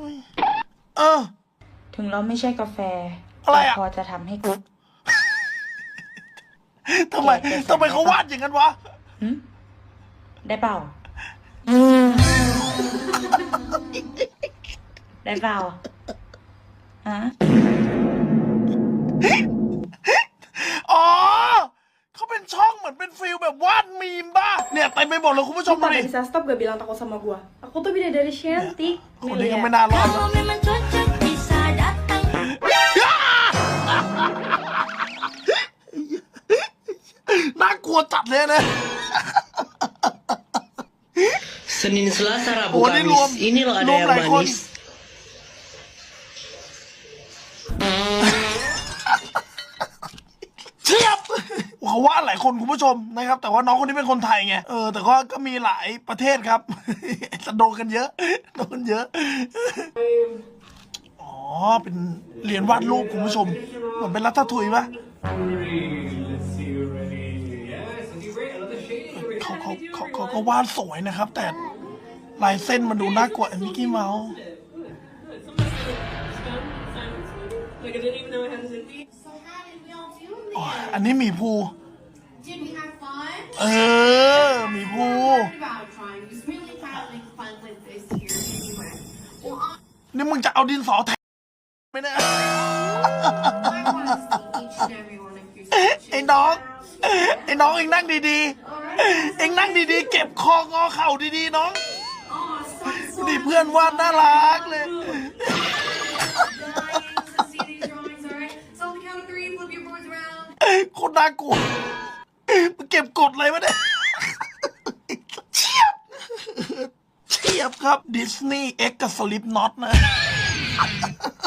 เฮ้ยเออ ถึงเราไม่ใช่กาแฟอะไรอะ แต่พอจะทำให้ทำไมแกจะทำไมเขาวาดอย่างนั้นวะหึได้เปล่า ได้เปล่าฮะอ๋อเขาเป็นช่องเหมือนเป็นฟิลแบบวาดมีมบ้าเนี่ยเต็มไปหมดเลยคุณผู้ชมดู Pada ดิ bisa stop gak bilang takut sama gua? Aku tuh beda dari Shanti. คนนี้ก็ไม่น่ารอด Kalau memang cocok bisa datang น่ากลัวจัดเลยนะ Senin, Selasa, Rabu, Oh, ini Kamis. rwam- Ini loh ada rwam yang laikon. manis. หลายคนคุณผู้ชมนะครับ แต่ว่าน้องคนนี้เป็นคนไทยไงเออแต่ก็ก็มีหลายประเทศครับจะโดนกันเยอะโดนกันเยอะอ๋อเป็นเรียนวาดรูปคุณผู้ชมเหมือนเป็นรัฐทุยปะเขาเขาเขาเขาก็วาดสวยนะครับ แต่ลายเส้นมันดูน่ากลัวมิกกี้เมาส์อันนี้มีภู Did we have fun? เออหมีภู What about trying? We was really having fun with this here anyway. Well, I, นี่มึงจะเอาดินสอแทงไหมเนี่ย I want to see each and every one of your ไอ้น้อง ไอ้น้องเองนั่งดีๆ เองนั่งดีๆ เก็บคองอเข่าดีๆ น้อง Oh, so, so นี่เพื่อนวาดน่ารักเลย Let's see these drawings, alright? So on the count of three, flip your boards around. โคนน่ากลัวมึง เก็บกดเลยวะเนี่ยเชียบเชียบครับดิสนีย์เอ็กกับสลิปน็อตนะ